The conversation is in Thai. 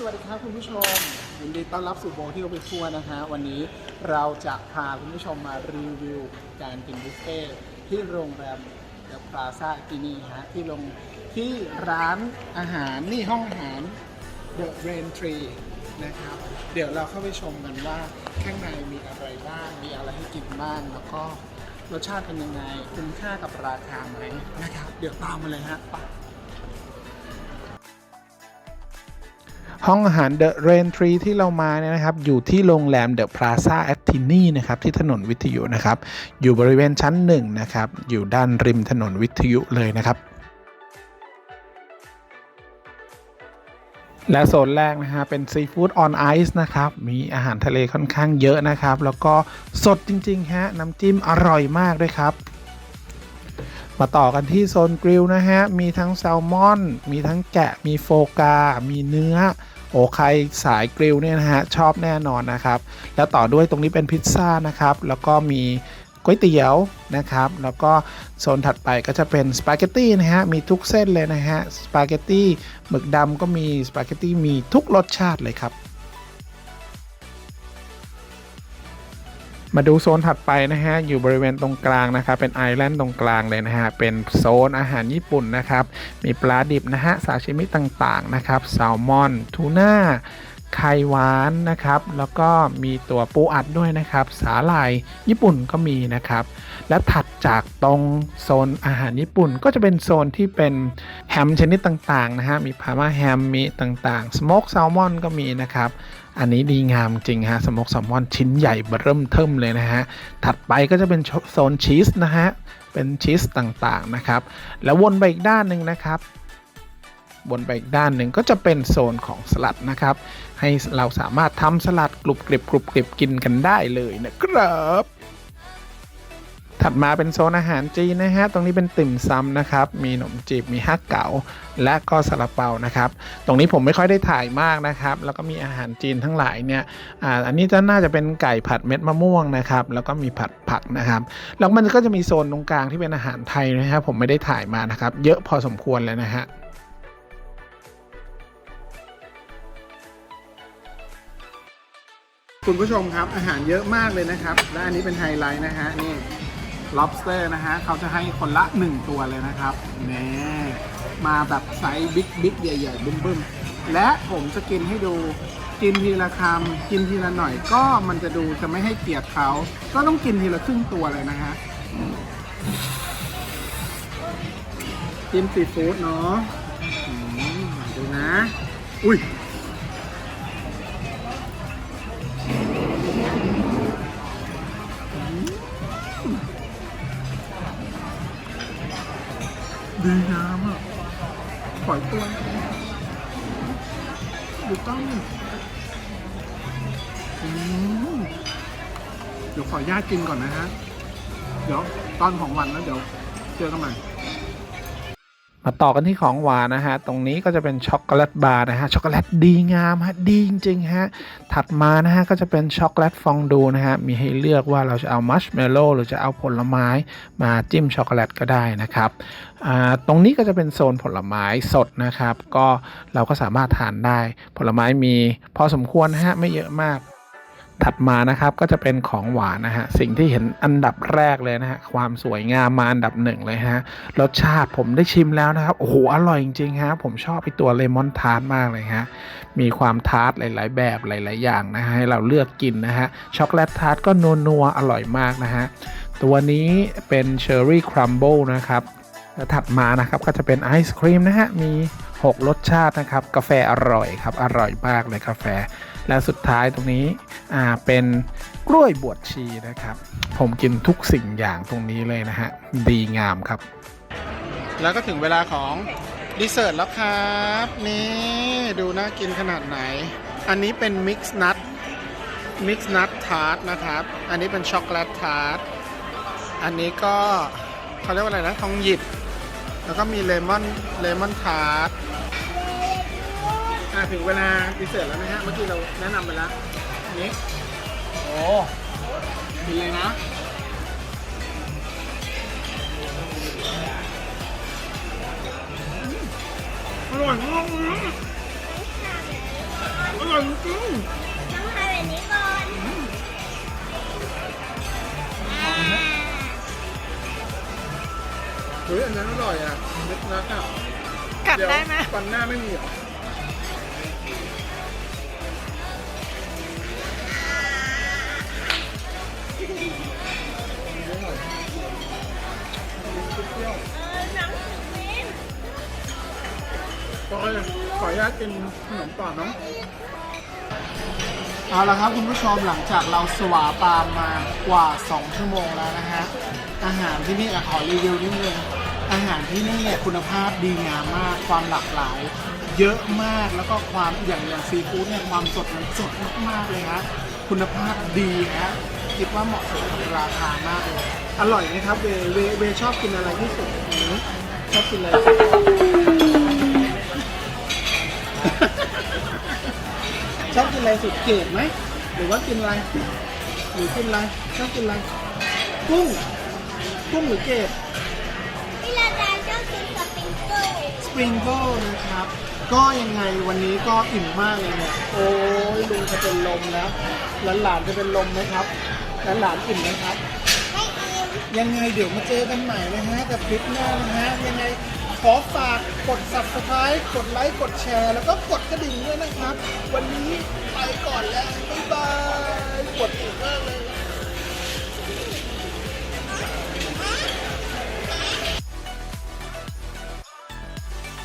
สวัสดีครับคุณผู้ชมยินดีต้อนรับสู่โบที่เราไปทัวร์นะฮะวันนี้เราจะพาคุณผู้ชมมารีวิวการกินบุฟเฟ่ที่โรงแรมเดอะพลาซ่าที่นี่ฮะที่ลงที่ร้านอาหารนี่ห้องอาหาร The Rain Tree นะครับ เดี๋ยวเราเข้าไปชมกันว่าข้างในมีอะไรบ้างมีอะไรให้กินบ้างแล้วก็รสชาติเป็นยังไงคุ้มค่ากับราคาไหมนะครับ เดี๋ยวตามมาเลยฮะไป ห้องอาหาร The Rain Tree ที่เรามาเนี่ยนะครับ อยู่ที่โรงแรม The Plaza at t i n i นะครับที่ถนนวิทยุนะครับ อยู่บริเวณชั้นหนึ่งนะครับอยู่ด้านริมถนนวิทยุเลยนะครับและโซนแรกนะฮะเป็นซีฟู้ดออนไอซ์นะครับ มีอาหารทะเลค่อนข้างเยอะนะครับ แล้วก็สดจริง ๆ ฮะ น้ำจิ้มอร่อยมากด้วยครับ มาต่อกันที่โซนกริลนะฮะ มีทั้งแซลมอน มีทั้งแกะ มีโฟกา มีเนื้อ โอ้ใครสายกริลเนี่ยนะฮะชอบแน่นอนนะครับ แล้วต่อด้วยตรงนี้เป็นพิซซ่านะครับ แล้วก็มีก๋วยเตี๋ยวนะครับ แล้วก็โซนถัดไปก็จะเป็นสปาเกตตี้นะฮะ มีทุกเส้นเลยนะฮะ สปาเกตตี้หมึกดำก็มี สปาเกตตี้มีทุกรสชาติเลยครับ มาดูโซนถัดไปนะฮะอยู่บริเวณตรงกลางนะครับเป็นไอแลนด์ตรงกลางเลยนะฮะเป็นโซนอาหารญี่ปุ่นนะครับมีปลาดิบนะฮะซาชิมิต่างๆนะครับแซลมอนทูน่าไข่หวานนะครับ แล้วก็มีตัวปูอัดด้วยนะครับ สาหร่ายญี่ปุ่นก็มีนะครับ และถัด จากตรงโซนอาหารญี่ปุ่นก็จะเป็นโซนที่เป็นแฮมชนิดต่างๆนะฮะ มีพามาแฮมมีต่างๆ สโมกแซลมอนก็มีนะครับ อันนี้ดีงามจริงฮะ สโมกแซลมอนชิ้นใหญ่เริ่มเทิมเลยนะฮะ ถัดไปก็จะเป็นโซนชีสนะฮะ เป็นชีสต่างๆนะครับ แล้ววนไปอีกด้านหนึ่งนะครับวนไปอีกด้านหนึ่งก็จะเป็นโซนของสลัดนะครับ ให้เราสามารถทำสลัดกรุบกริบกรุบกริบกินกันได้เลยนะครับ ถัดมาเป็นโซนอาหารจีนนะฮะ ตรงนี้เป็นติ่มซำนะครับ มีขนมจีบ มีฮักเก๋า และก็ซาลาเปานะครับ ตรงนี้ผมไม่ค่อยได้ถ่ายมากนะครับ แล้วก็มีอาหารจีนทั้งหลายเนี่ย อ่า อันนี้จะน่าจะเป็นไก่ผัดเม็ดมะม่วงนะครับ แล้วก็มีผัดผักนะครับ แล้วมันก็จะมีโซนตรงกลางที่เป็นอาหารไทยนะครับ ผมไม่ได้ถ่ายมานะครับ เยอะพอสมควรเลยนะฮะคุณผู้ชมครับอาหารเยอะมากเลยนะครับ และอันนี้เป็นไฮไลท์นะฮะนี่ lobster นะฮะเขาจะให้คนละ 1 ตัวเลยนะครับนี่มาแบบไซส์บิ๊กบิ๊กใหญ่ๆบึ้มๆ และผมจะกินให้ดูกินทีละคำกินทีละหน่อยก็มันจะดูจะไม่ให้เกียรติเขา ก็ต้องกินทีละครึ่งตัวเลยนะฮะจิ้มซีฟู้ดเนาะดูนะ อุ้ย ดีงามอะปล่อยตัวดูต้องอืมเดี๋ยวขออนุญาตกินก่อนนะฮะ เดี๋ยวตอนของวันแล้วเดี๋ยวเจอกันใหม่ มาต่อกันที่ของหวานนะฮะ ตรงนี้ก็จะเป็นช็อกโกแลตบาร์นะฮะ ช็อกโกแลตดีงามฮะ ดีจริงๆฮะ ถัดมานะฮะ ก็จะเป็นช็อกโกแลตฟองดูนะฮะ มีให้เลือกว่าเราจะเอามัชเมลโล่หรือจะเอาผลไม้มาจิ้มช็อกโกแลตก็ได้นะครับอ่าตรงนี้ก็จะเป็นโซนผลไม้สดนะครับ ก็เราก็สามารถทานได้ ผลไม้มีพอสมควรฮะ ไม่เยอะมาก ถัดมานะครับก็จะเป็นของหวานนะฮะสิ่งที่เห็นอันดับแรกเลยนะฮะความสวยงามมาอันดับหนึ่งเลยฮะรสชาติผมได้ชิมแล้วนะครับโอ้โหอร่อยจริงๆฮะผมชอบไอตัวเลมอนทาร์ตมากเลยฮะมีความทาร์ตหลาย ๆ แบบหลาย ๆ อย่างนะฮะให้เราเลือกกินนะฮะช็อกโกแลตทาร์ตก็นัวๆอร่อยมากนะฮะตัวนี้เป็นเชอร์รี่ครัมเบิลนะครับ ถัดมานะครับก็จะเป็นไอศครีมนะฮะ มี 6 รสชาตินะครับ กาแฟอร่อยครับ อร่อยมากเลยกาแฟ และสุดท้ายตรงนี้อ่าเป็นกล้วยบวชชีนะครับ ผมกินทุกสิ่งอย่างตรงนี้เลยนะฮะ ดีงามครับ แล้วก็ถึงเวลาของดีเซอร์ตแล้วครับ นี่ดูน่ากินขนาดไหน อันนี้เป็นมิกซ์นัทมิกซ์นัททาร์ตนะครับ อันนี้เป็นช็อกโกแลตทาร์ตอันนี้ก็เขาเรียกว่าอะไรนะทองหยิบ แล้วก็มีเลมอนเลมอนทาร์ตอะถึงเวลาดีเซอร์ตแล้วนะฮะ เมื่อกี้เราแนะนำไปแล้วอันนี้โอ้กินเลยนะ อร่อยมากเลยร่อยจริง อันนั้นอร่อยอะเม็ดนักอะกัดได้ไหมเยวฟันหน้าไม่มีเหรอเปรี้ยวเออน้ำสุกมิ้นก็ขออนุญาตกินขนมต่อเนาะเอาละครับคุณผู้ชมหลังจากเราสวาปามมากว่า 2 ชั่วโมงแล้วนะฮะ อาหารที่นี่อะขอรีวิวนิดนึง อาหารที่นี่เนี่ยคุณภาพดีงามมาก ความหลากหลาย เยอะมากแล้วก็ความอย่างอย่างซีฟู้ดเนี่ยความสดมันสดมากๆเลยฮะคุณภาพดีฮะคิดว่าเหมาะสมกับราคามากเลยอร่อยไหมครับเวเวเวชอบกินอะไรที่สุดหือชอบกินอะไรสุดชอบกินอะไรสุดเกตไหมหรือว่ากินอะไรหรือกินอะไรชอบกินอะไรกุ้งกุ้งหรือเกต ริงเกิลนะครับ ก็ยังไงวันนี้ก็อิ่มมากเลยเนี่ย โอ้ยลุงจะเป็นลมแล้วหลานๆจะเป็นลมไหมครับหลานๆอิ่มไหมครับ ไม่อิ่ม ยังไงเดี๋ยวมาเจอกันใหม่นะฮะกับคลิปหน้านะฮะ ยังไงขอฝากกด subscribe กดไลค์ กดแชร์ แล้วก็กดกระดิ่งด้วยนะครับ วันนี้ไปก่อนแล้ว บ๊ายบายปวดหัวมากเลย